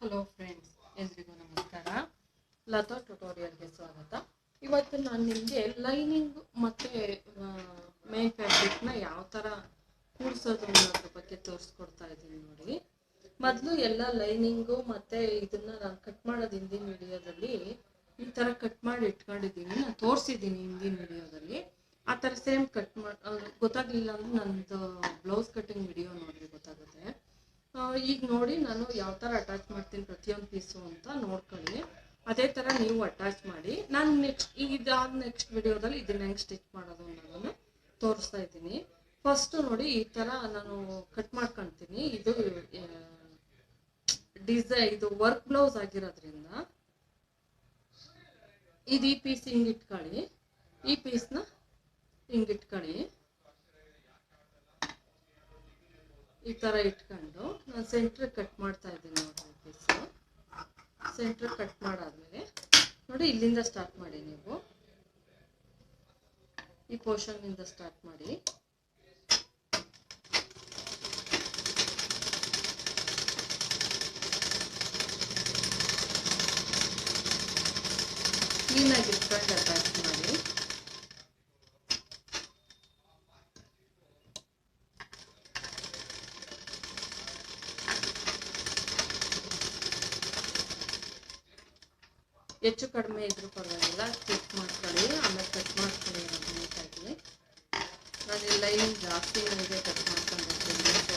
Hello friends ಎಲ್ರಿಗೂ ನಮಸ್ಕಾರ. ಲತಾ ಟ್ಯುಟೋರಿಯಲ್ಗೆ ಸ್ವಾಗತ. ಇವತ್ತು ನಾನು ನಿಮಗೆ ಲೈನಿಂಗ್ ಮತ್ತು ಮೇನ್ ಫ್ಯಾಬ್ರಿಕ್ನ ಯಾವ ಥರ ಕೂಡಿಸೋದು ಅನ್ನೋದ್ರ ಬಗ್ಗೆ ತೋರಿಸ್ಕೊಡ್ತಾ ಇದ್ದೀನಿ ನೋಡಿ. ಮೊದಲು ಎಲ್ಲ ಲೈನಿಂಗು ಮತ್ತು ಇದನ್ನು ನಾನು ಕಟ್ ಮಾಡೋದು ಹಿಂದಿನ ವಿಡಿಯೋದಲ್ಲಿ ಈ ಥರ ಕಟ್ ಮಾಡಿ ಇಟ್ಕೊಂಡಿದ್ದೀನಿ. ನಾನು ತೋರಿಸಿದ್ದೀನಿ ಹಿಂದಿನ ವಿಡಿಯೋದಲ್ಲಿ. ಆ ಥರ ಸೇಮ್ ಕಟ್ ಮಾಡಿ ಗೊತ್ತಾಗಲಿಲ್ಲ ಅಂದ್ರೆ ನಂದು ಬ್ಲೌಸ್ ಕಟ್ಟಿಂಗ್ ವಿಡಿಯೋ ಆ, ಈಗ ನೋಡಿ ನಾನು ಯಾವ ಥರ ಅಟ್ಯಾಚ್ ಮಾಡ್ತೀನಿ ಪ್ರತಿಯೊಂದು ಪೀಸು ಅಂತ ನೋಡ್ಕೊಳ್ಳಿ. ಅದೇ ಥರ ನೀವು ಅಟ್ಯಾಚ್ ಮಾಡಿ. ನಾನು ನೆಕ್ಸ್ಟ್ ಇದಾದ ನೆಕ್ಸ್ಟ್ ವಿಡಿಯೋದಲ್ಲಿ ಇದನ್ನ ಹೆಂಗೆ ಸ್ಟಿಚ್ ಮಾಡೋದು ಅನ್ನೋದನ್ನು ತೋರಿಸ್ತಾ ಇದ್ದೀನಿ. ಫಸ್ಟು ನೋಡಿ ಈ ಥರ ನಾನು ಕಟ್ ಮಾಡ್ಕೊಳ್ತೀನಿ ಇದು ಡಿಸೈ ಇದು ವರ್ಕ್ ಬ್ಲೌಸ್ ಆಗಿರೋದ್ರಿಂದ. ಇದು ಈ ಪೀಸ್ ಹಿಂಗೆ ಇಟ್ಕೊಳ್ಳಿ. ಈ ಪೀಸ್ನ ಹಿಂಗೆ ಇಟ್ಕೊಳ್ಳಿ. ಈ ಥರ ಇಟ್ಕೊಂಡು ನಾನು ಸೆಂಟ್ರ್ ಕಟ್ ಮಾಡ್ತಾ ಇದ್ದೀನಿ ನೋಡಿ ಪೀಸು ಸೆಂಟ್ರ್ ಕಟ್ ಮಾಡಾದ್ಮೇಲೆ ನೋಡಿ ಇಲ್ಲಿಂದ ಸ್ಟಾರ್ಟ್ ಮಾಡಿ ನೀವು. ಈ ಪೋರ್ಷನ್ನಿಂದ ಸ್ಟಾರ್ಟ್ ಮಾಡಿ. ಕ್ಲೀನಾಗಿ ಇಟ್ಕೊಂಡು ಅಟ್ಯಾಚ್ ಮಾಡಿ. ಹೆಚ್ಚು ಕಡಿಮೆ ಇದ್ರೂ ಪರವಾಗಿಲ್ಲ. ಕ್ಲಿಕ್ ಮಾಡ್ಕೊಳ್ಳಿ. ಆಮೇಲೆ ಕಟ್ ಮಾಡ್ಕೊಳ್ಳಿ ನೀಟಾಗಿ ನಾನು ಲೈನ್ ಜಾಸ್ತಿ ಇದೆ ಕಟ್ ಮಾಡ್ಕೊಂಡಿರ್ತೀನಿ ಅಂತ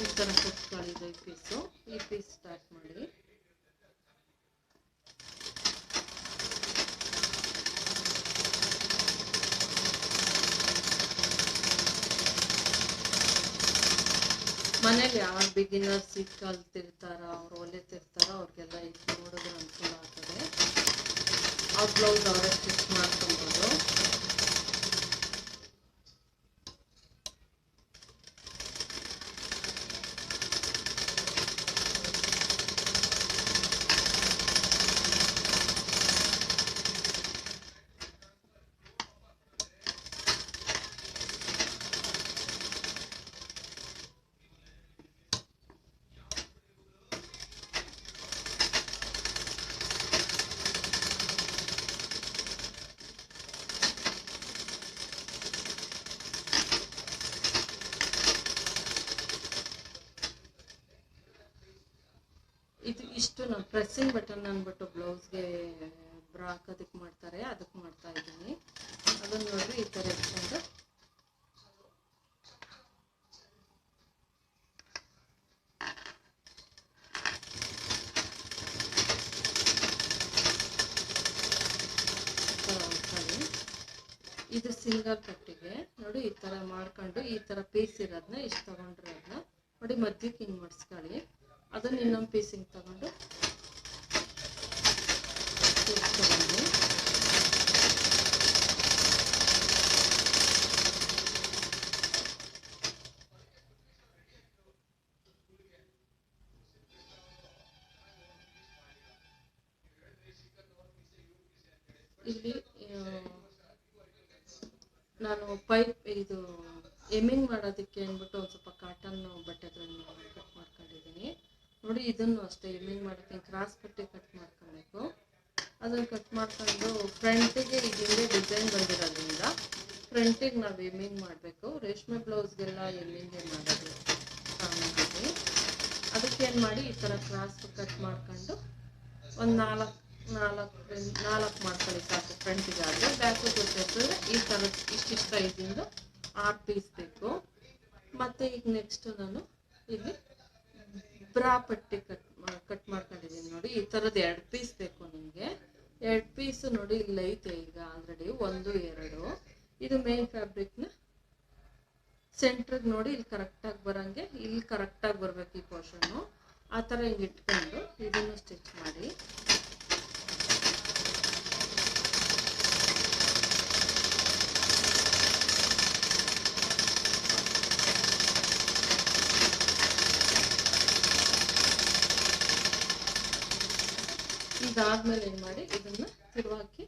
ಈ ಥರ ಕುಟ್ಕೊಳ್ಳಿದ್ದು ಈ ಪೀಸು. ಈ ಪೀಸ್ ಸ್ಟಾರ್ಟ್ ಮಾಡಿ. ಮನೇಲಿ ಯಾವಾಗ ಬಿಗಿನರ್ಸ್ ಈಗ ಕಲ್ತಿರ್ತಾರ ಅವ್ರು ಹೊಲಿತಿರ್ತಾರ ಅವ್ರಿಗೆಲ್ಲ ಇದು ನೋಡಿದ್ರೆ ಅನುಕೂಲ ಆಗ್ತದೆ. ಅವ್ರ ಬ್ಲೌಸ್ ಅವರೇ ಸ್ಟಿಚ್ ಮಾಡ್ಕೊಬೋದು ಇಷ್ಟು ನಾನು ಪ್ರೆಸ್ಸಿಂಗ್ ಬಟನ್ ಅಂದ್ಬಿಟ್ಟು ಬ್ಲೌಸ್ಗೆ ಬ್ರಾ ಹಾಕೋದಕ್ಕೆ ಮಾಡ್ತಾರೆ ಅದಕ್ಕೆ ಮಾಡ್ತಾ ಇದ್ದೀನಿ. ಅದನ್ನು ನೋಡಿ ಈ ಥರ ಇಟ್ಕೊಂಡು. ಇದು ಸಿಂಗಲ್ ಕಟ್ಟಿಗೆ. ನೋಡಿ ಈ ಥರ ಮಾಡ್ಕೊಂಡು ಈ ಥರ ಪೀಸ್ ಇರೋದನ್ನ ಇಷ್ಟು ತಗೊಂಡಿರೋದನ್ನ ನೋಡಿ ಮಧ್ಯಕ್ಕೆ ಹಿಂಗೆ ಮಾಡಿಸ್ಕೊಳ್ಳಿ. ಅದನ್ನ ಇನ್ನೊಂದು ಪೀಸಿಂಗ್ ಹಿಂಗೆ ತಗೊಂಡು ಇಲ್ಲಿ ನಾನು ಪೈಪ್ ಇದು ಎಮ್ಮಿಂಗ್ ಮಾಡೋದಕ್ಕೆ ಅಂದ್ಬಿಟ್ಟು ಒಂದು ಸ್ವಲ್ಪ ಕಾಟನ್ ಬಟ್ಟೆಗಳನ್ನು ಕಟ್ ಮಾಡ್ಕೊಂಡಿದ್ದೀನಿ. ನೋಡಿ, ಇದನ್ನು ಅಷ್ಟೇ ಎಮ್ಮಿಂಗ್ ಮಾಡೋಕ್ಕೆ ಕ್ರಾಸ್ ಬಟ್ಟೆ ಕಟ್ ಮಾಡ್ಕೊಬೇಕು ಅದನ್ನು ಕಟ್ ಮಾಡ್ಕೊಂಡು ಫ್ರಂಟಿಗೆ ಈಗ ಹಿಂದೆ ಡಿಸೈನ್ ಬಂದಿರೋದ್ರಿಂದ ಫ್ರಂಟಿಗೆ ನಾವು ಎಮ್ಮಿಂಗ್ ಮಾಡಬೇಕು? ರೇಷ್ಮೆ ಬ್ಲೌಸ್ಗೆಲ್ಲ ಎಮ್ಮಿಂಗೆ ಮಾಡೋದು ಕಾಮನ್ಗೆ ಅದಕ್ಕೆ ಏನು ಮಾಡಿ ಈ ಥರ ಕ್ರಾಸ್ ಕಟ್ ಮಾಡ್ಕೊಂಡು ಒಂದು ನಾಲ್ಕು ನಾಲ್ಕು ನಾಲ್ಕು ಮಾಡ್ಕೊಳ್ಳಿ ಸಾಕು ಫ್ರಂಟಿಗೆ ಆದರೆ. ಬ್ಯಾಕು ಜೊತೆ ಈ ಥರ ಇಷ್ಟಿಷ್ಟು ಸೈಜಿಂದ ಆರು ಪೀಸ್ ಬೇಕು. ಮತ್ತು ಈಗ ನೆಕ್ಸ್ಟು ನಾನು ಇಲ್ಲಿ ಬ್ರಾ ಪಟ್ಟಿ ಕಟ್ ಕಟ್ ಮಾಡ್ಕೊಂಡಿದ್ದೀನಿ ನೋಡಿ. ಈ ಥರದ್ದು ಎರಡು ಪೀಸ್ ಬೇಕು ನಿಮಗೆ. ಎರಡು ಪೀಸ್ ನೋಡಿ ಐತೆ ಈಗ ಆಲ್ರೆಡಿ ಒಂದು, ಎರಡು. ಇದು ಮೇನ್ ಫ್ಯಾಬ್ರಿಕ್ನ ಸೆಂಟ್ರಿಗೆ ನೋಡಿ ಇಲ್ಲಿ ಕರೆಕ್ಟಾಗಿ ಬರೋಂಗೆ, ಇಲ್ಲಿ ಕರೆಕ್ಟಾಗಿ ಬರಬೇಕು ಈ ಪೋರ್ಷನ್ನು ಆ ಥರ ಹಿಂಗೆ ಇಟ್ಕೊಂಡು ಇದನ್ನು ಸ್ಟಿಚ್ ಮಾಡಿ. ಇದಾದ್ಮೇಲೆ ಏನು ಮಾಡಿ, ಇದನ್ನ ತಿರುವಾಕಿ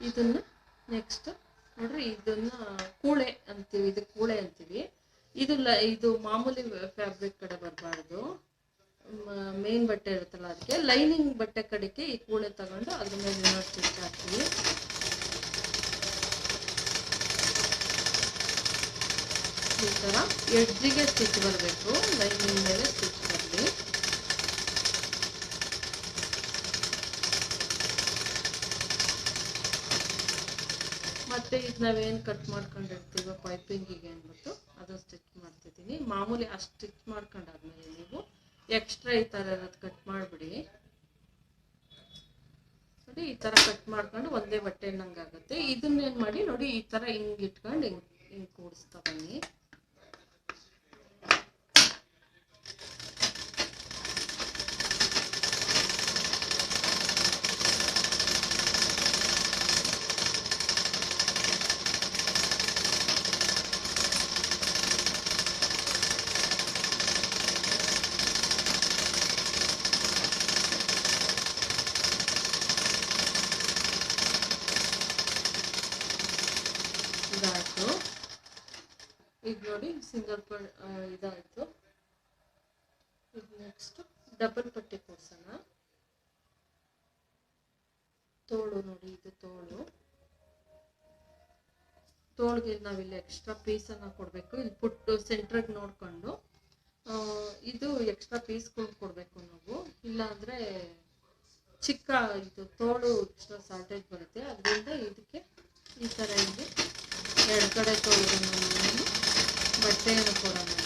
ಇದನ್ನ ನೆಕ್ಸ್ಟ್ ನೋಡ್ರಿ, ಇದನ್ನ ಕೂಳೆ ಅಂತೀವಿ, ಇದು ಕೂಳೆ ಅಂತೀವಿ. ಇದು ಇದು ಮಾಮೂಲಿ ಫ್ಯಾಬ್ರಿಕ್ ಕಡೆ ಬರಬಾರ್ದು. ಮೇನ್ ಬಟ್ಟೆ ಇರುತ್ತಲ್ಲ ಅದಕ್ಕೆ ಲೈನಿಂಗ್ ಬಟ್ಟೆ ಕಡೆಗೆ ಈ ಕೂಳೆ ತಗೊಂಡು ಅದ್ರ ಮೇಲೆ ಸ್ಟಿಚ್ ಹಾಕ್ತೀವಿ. ಈ ಥರ ಎಡ್ಜಿಗೆ ಸ್ಟಿಚ್ ಬರಬೇಕು ಲೈನಿಂಗ್ ಮೇಲೆ ಸ್ಟಿಚ್ ಬರಲಿ. ಮತ್ತೆ ಇದು ನಾವೇನು ಕಟ್ ಮಾಡ್ಕೊಂಡಿರ್ತೀವೋ ಪೈಪಿಂಗಿಗೆ ಅಂದ್ಬಿಟ್ಟು, ಅದು ಸ್ಟಿಚ್ ಮಾಡ್ತಿದ್ದೀನಿ. ಮಾಮೂಲಿ ಅಷ್ಟು ಸ್ಟಿಚ್ ಮಾಡ್ಕೊಂಡಾದ್ಮೇಲೆ ನೀವು ಎಕ್ಸ್ಟ್ರಾ ಈ ಥರ ಇರೋದು ಕಟ್ ಮಾಡಿಬಿಡಿ. ನೋಡಿ, ಈ ಥರ ಕಟ್ ಮಾಡ್ಕೊಂಡು ಒಂದೇ ಬಟ್ಟೆ ಆಗುತ್ತೆ ಇದನ್ನೇನು ಮಾಡಿ ನೋಡಿ, ಈ ಥರ ಹಿಂಗೆ ಇಟ್ಕೊಂಡು ಹಿಂಗೆ ಹಿಂಗೆ ಕೂಡಿಸ್ತಾ ಬನ್ನಿ ಇದಾಯ್ತು ಈಗ ನೋಡಿ ಸಿಂಗಲ್ ಪ ಇದಾಯಿತು. ಇದು ನೆಕ್ಸ್ಟ್ ಡಬಲ್ ಪಟ್ಟಿ ಕೊಡ್ಸೋಣ. ತೋಳು ನೋಡಿ, ಇದು ತೋಳು. ತೋಳಿಗೆ ನಾವಿಲ್ಲಿ ಎಕ್ಸ್ಟ್ರಾ ಪೀಸನ್ನು ಕೊಡಬೇಕು. ಇಲ್ಲಿ ಪುಟ್ಟು ಸೆಂಟ್ರಿಗೆ ನೋಡಿಕೊಂಡು ಇದು ಎಕ್ಸ್ಟ್ರಾ ಪೀಸ್ಗಳು ಕೊಡಬೇಕು ನಾವು. ಇಲ್ಲಾಂದರೆ ಚಿಕ್ಕ ಇದು ತೋಳು ಎಕ್ಸ್ಟ್ರಾ ಶಾರ್ಟೇಜ್ ಬರುತ್ತೆ. ಅದರಿಂದ ಇದಕ್ಕೆ ಈ ಥರ ಇಲ್ಲಿ ಎರಡು ಕಡೆ ತೋಳಿಗೆ partendo, coronel.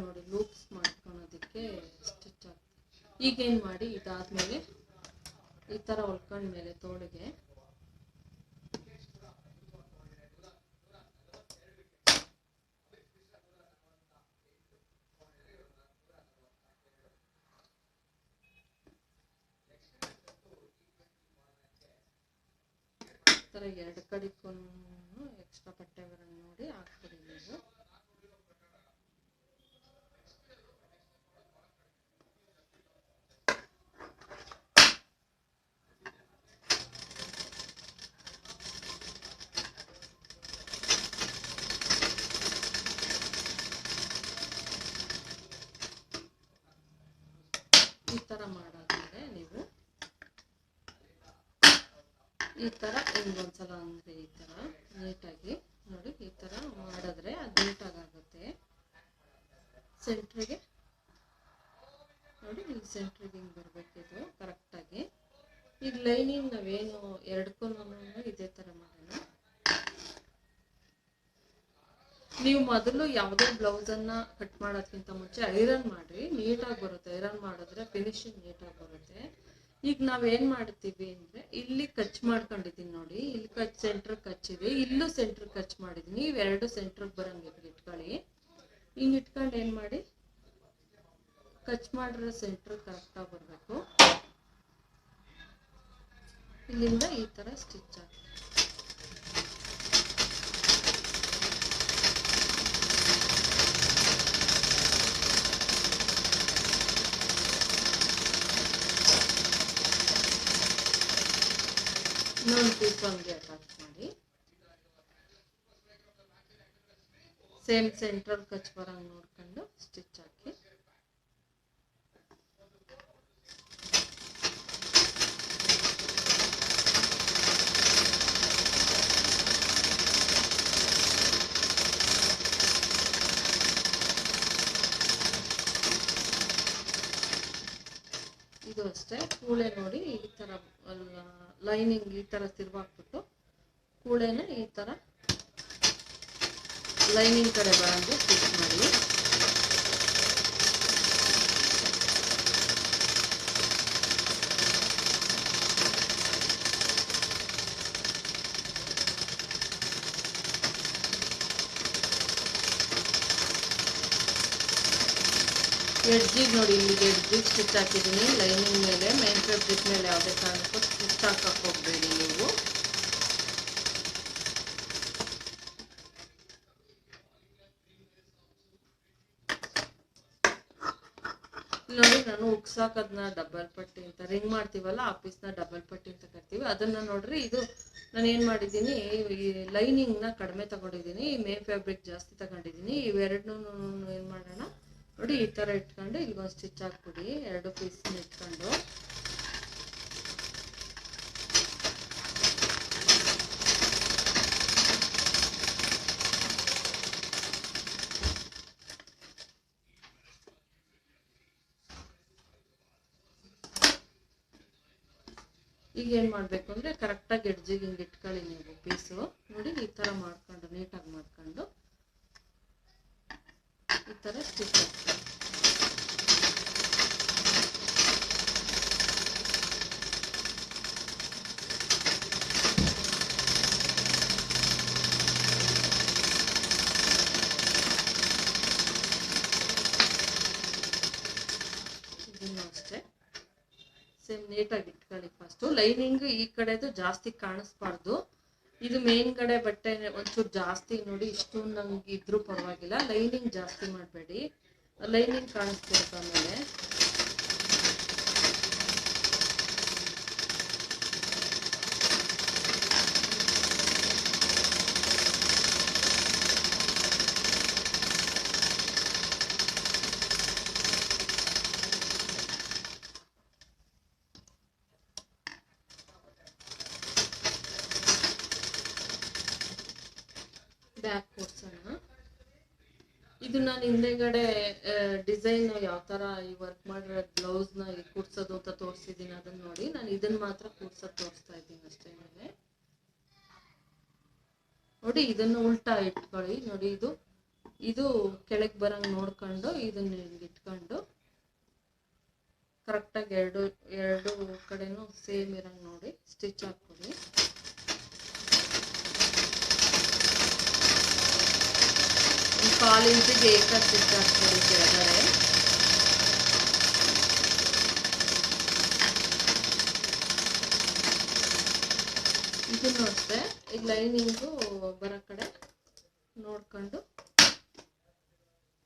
ನೋಡಿ ಲೂಪ್ಸ್ ಮಾಡ್ಕೊಳೋದಕ್ಕೆ ಸ್ಟಿಚ್ ಆಗ್ತದೆ. ಈಗೇನು ಮಾಡಿ, ಇದಾದಮೇಲೆ ಈ ಥರ ಹೊಲ್ಕೊಂಡ್ಮೇಲೆ ತೋಳಿಗೆ ಥರ ಎರಡು ಕಡೆಗೂ ಎಕ್ಸ್ಟ್ರಾ ಬಟ್ಟೆಗಳನ್ನು ನೋಡಿ ಹಾಕ್ಬಿಡಿ ನೀವು ಈ ಥರ ಮಾಡಾದ್ಮೇಲೆ ನೀವು ಈ ಥರ ಹಿಂಗೊಂದ್ಸಲ ಅಂದರೆ ಈ ಥರ ನೀಟಾಗಿ ನೋಡಿ, ಈ ಥರ ಮಾಡಿದ್ರೆ ಅದು ನೀಟಾಗಿ ಆಗುತ್ತೆ ಸೆಂಟ್ರಿಗೆ ನೋಡಿ ಇಲ್ಲಿ ಸೆಂಟ್ರಿಗೆ ಹಿಂಗೆ ಬರಬೇಕಿದು ಕರೆಕ್ಟಾಗಿ ಈಗ ಲೈನಿಂಗ್ ನಾವೇನು ಎರಡಕ್ಕೂ ಇದೇ ಥರ ಮಾಡೋಣ. ನೀವು ಮೊದಲು ಯಾವುದೇ ಬ್ಲೌಸನ್ನು ಕಟ್ ಮಾಡೋದಕ್ಕಿಂತ ಮುಂಚೆ ಐರನ್ ಮಾಡಿರಿ, ನೀಟಾಗಿ ಬರುತ್ತೆ. ಐರನ್ ಮಾಡಿದ್ರೆ ಫಿನಿಶಿಂಗ್ ನೀಟಾಗಿ ಬರುತ್ತೆ. ಈಗ ನಾವೇನ್ ಮಾಡ್ತೀವಿ ಅಂದ್ರೆ, ಇಲ್ಲಿ ಕಚ್ ಮಾಡ್ಕೊಂಡಿದ್ದೀನಿ ನೋಡಿ. ಇಲ್ಲಿ ಕಚ್ ಸೆಂಟರ್ ಕಚ್ಚಿದೆ ಇಲ್ಲೂ ಸೆಂಟರ್ ಕಚ್ ಮಾಡಿದ್ದೀನಿ ಇವೆರಡು ಸೆಂಟ್ರಿಗೆ ಬರಂಗೆ ಇಟ್ಕೊಳ್ಳಿ. ಹಿಂಗ್ ಇಟ್ಕೊಂಡು ಏನ್ ಮಾಡಿ? ಕಚ್ ಮಾಡಿರೋ ಸೆಂಟ್ರ್ ಕರೆಕ್ಟಾಗಿ ಬರಬೇಕು. ಇಲ್ಲಿಂದ ಈ ತರ ಸ್ಟಿಚ್ ಹಾಕಿ ಇನ್ನೊಂದು ಪೀಸ್ ಹಂಗೆ ಅಟ್ಯಾಚ್ ಮಾಡಿ ಸೇಮ್ ಸೆಂಟ್ರಲ್ ಕಚ್ ಬರಂಗ್ ನೋಡ್ಕೊಂಡು ಸ್ಟಿಚ್ ಹಾಕಿ ಇದು ಅಷ್ಟೇ. ಕೂಳೆ ನೋಡಿ ಈ ಥರ ಲೈನಿಂಗ್ ಈ ಥರ ತಿರುವಾಕ್ಬಿಟ್ಟು ಕೂಳೆನ ಈ ಥರ ಲೈನಿಂಗ್ ಕಡೆ ಬರಂಗೆ ಸ್ಟಿಚ್ ಮಾಡಿ. ಎಡ್ಜಿಗೆ ನೋಡಿ ಇಲ್ಲಿಗೆ ಎಡ್ಜಿಗೆ ಸ್ಟಿಚ್ ಹಾಕಿದ್ದೀನಿ. ಲೈನಿಂಗ್ ಮೇಲೆ ಮೇನ್ ಫ್ಯಾಬ್ರಿಕ್ ಮೇಲೆ ಯಾವುದೇ ಕಾರಣಕ್ಕೂ ಸ್ಟಿಚ್ ಹಾಕಕ್ಕೆ ಹೋಗಬೇಡಿ ನೀವು. ನೋಡಿ, ನಾನು ಉಗ್ಸಾಕದ್ನ ಡಬಲ್ ಪಟ್ಟಿ ಅಂತ ರಿಂಗ್ ಮಾಡ್ತೀವಲ್ಲ, ಆ ಪೀಸ್ನ ಡಬಲ್ ಪಟ್ಟಿ ಅಂತ ಕರಿತೀವಿ ಅದನ್ನ ನೋಡ್ರಿ, ಇದು ನಾನು ಏನು ಮಾಡಿದ್ದೀನಿ ಲೈನಿಂಗ್ನ ಕಡಿಮೆ ತಗೊಂಡಿದ್ದೀನಿ. ಮೇ ಫ್ಯಾಬ್ರಿಕ್ ಜಾಸ್ತಿ ತಗೊಂಡಿದ್ದೀನಿ. ಇವೆರಡನ್ನೂ ಏನು ಮಾಡೋಣ? ನೋಡಿ, ಈ ಥರ ಇಟ್ಕೊಂಡು ಇಲ್ಲಿಗೊಂದು ಸ್ಟಿಚ್ ಹಾಕ್ಬಿಡಿ. ಎರಡು ಪೀಸ್ನ ಇಟ್ಕೊಂಡು. ಈಗ ಏನು ಮಾಡಬೇಕು ಅಂದರೆ ಕರೆಕ್ಟಾಗಿ ಎಡ್ಜಿಗೆ ಹಿಂಗೆ ಇಟ್ಕೊಳ್ಳಿ ನೀವು ಪೀಸು ನೋಡಿ, ಈ ಥರ ಮಾಡ್ಕೊಂಡು ನೀಟಾಗಿ ಮಾಡ್ಕೊಂಡು. ಥರ ಸ್ಟಿಚ್ ಅಷ್ಟೇ. ಸೇಮ್ ನೀಟಾಗಿ ಇಟ್ಕೊಳ್ಳಿ ಫಸ್ಟು ಲೈನಿಂಗ್ ಈ ಕಡೆದು ಜಾಸ್ತಿ ಕಾಣಿಸ್ಬಾರ್ದು. ಇದು ಮೇನ್ ಕಡೆ ಬಟ್ಟೆ ಒಂಚೂರು ಜಾಸ್ತಿ ನೋಡಿ ಇಷ್ಟು ನಂಗೆ ಇದ್ರೂ ಪರವಾಗಿಲ್ಲ. ಲೈನಿಂಗ್ ಜಾಸ್ತಿ ಮಾಡಬೇಡಿ. ಲೈನಿಂಗ್ ಕಾಣಿಸ್ತಿರುತ್ತೆ ಆಮೇಲೆ ಬ್ಯಾಕ್ ಕೊಡ್ಸೋಣ ಇದು ನಾನು ಹಿಂದೆಗಡೆ ಡಿಸೈನ್ ಯಾವ ತರ ಈ ವರ್ಕ್ ಮಾಡಿರೋ ಬ್ಲೌಸ್ನ ಕೂಡ್ಸೋದು ಅಂತ ತೋರಿಸಿದೀನಿ ಅದನ್ನ ನೋಡಿ. ನಾನು ಇದನ್ನ ಮಾತ್ರ ಕೂಡ್ಸೋದು ತೋರಿಸ್ತಾ ಇದ್ದೀನಿ ಅಷ್ಟೇ ನಿಮಗೆ. ನೋಡಿ, ಇದನ್ನು ಉಲ್ಟಾ ಇಟ್ಕೊಳ್ಳಿ. ನೋಡಿ, ಇದು ಇದು ಕೆಳಗೆ ಬರಂಗ್ ನೋಡ್ಕೊಂಡು ಇದನ್ನ ಇಟ್ಕೊಂಡು ಕರೆಕ್ಟಾಗಿ ಎರಡು ಎರಡು ಕಡೆನೂ ಸೇಮ್ ಇರಂಗ್ ನೋಡಿ. ಸ್ಟಿಚ್ ಹಾಕ್ಕೊಳ್ಳಿ. ಕಾಲು ಏಕರ್ ಸ್ಟಿಚ್ ಹಾಕ್ಕೊಳ್ಳಿ ಕೆಳಗಡೆ ಇದನ್ನು ಅಷ್ಟೇ ಈಗ ಲೈನಿಂಗು ಬರೋ ಕಡೆ ನೋಡ್ಕೊಂಡು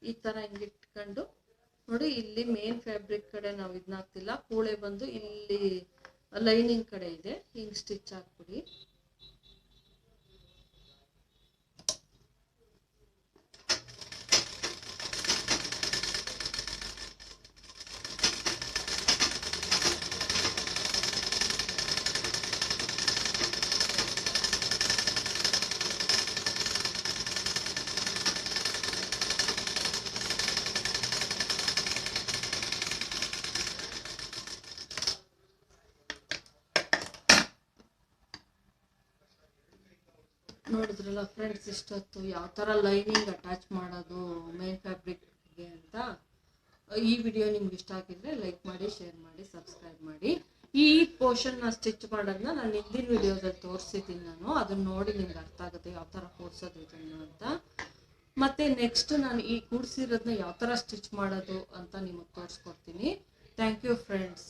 ಈ ಥರ ಹಿಂಗೆ ಇಟ್ಕೊಂಡು ನೋಡಿ, ಇಲ್ಲಿ ಮೇನ್ ಫ್ಯಾಬ್ರಿಕ್ ಕಡೆ ನಾವು ಇದನ್ನ ಹಾಕ್ತಿಲ್ಲ. ಕೂಳೆ ಬಂದು ಇಲ್ಲಿ ಲೈನಿಂಗ್ ಕಡೆ ಇದೆ. ಹಿಂಗೆ ಸ್ಟಿಚ್ ಹಾಕ್ಬಿಡಿ. ನೋಡಿದ್ರಲ್ಲ ಫ್ರೆಂಡ್ಸ್ ಇಷ್ಟೊತ್ತು ಯಾವ ಥರ ಲೈನಿಂಗ್ ಅಟ್ಯಾಚ್ ಮಾಡೋದು ಮೇನ್ ಫ್ಯಾಬ್ರಿಕ್ಗೆ ಅಂತ, ಈ ವಿಡಿಯೋ ನಿಮ್ಗೆ ಇಷ್ಟ ಆಗಿದ್ರೆ ಲೈಕ್ ಮಾಡಿ ಶೇರ್ ಮಾಡಿ ಸಬ್ಸ್ಕ್ರೈಬ್ ಮಾಡಿ. ಈ ಪೋರ್ಷನ್ನ ಸ್ಟಿಚ್ ಮಾಡೋದನ್ನ ನಾನು ಹಿಂದಿನ ವಿಡಿಯೋದಲ್ಲಿ ತೋರಿಸಿದ್ದೀನಿ ನಾನು. ಅದನ್ನ ನೋಡಿ ನಿಮ್ಗೆ ಅರ್ಥ ಆಗುತ್ತೆ ಯಾವ ಥರ ಕೂಡ್ಸೋದು ಇದನ್ನು ಅಂತ. ಮತ್ತೆ ನೆಕ್ಸ್ಟ್ ನಾನು ಈ ಕೂಡಿಸಿರೋದನ್ನ ಯಾವ ಥರ ಸ್ಟಿಚ್ ಮಾಡೋದು ಅಂತ ನಿಮಗೆ ತೋರಿಸ್ಕೊಡ್ತೀನಿ. Thank you friends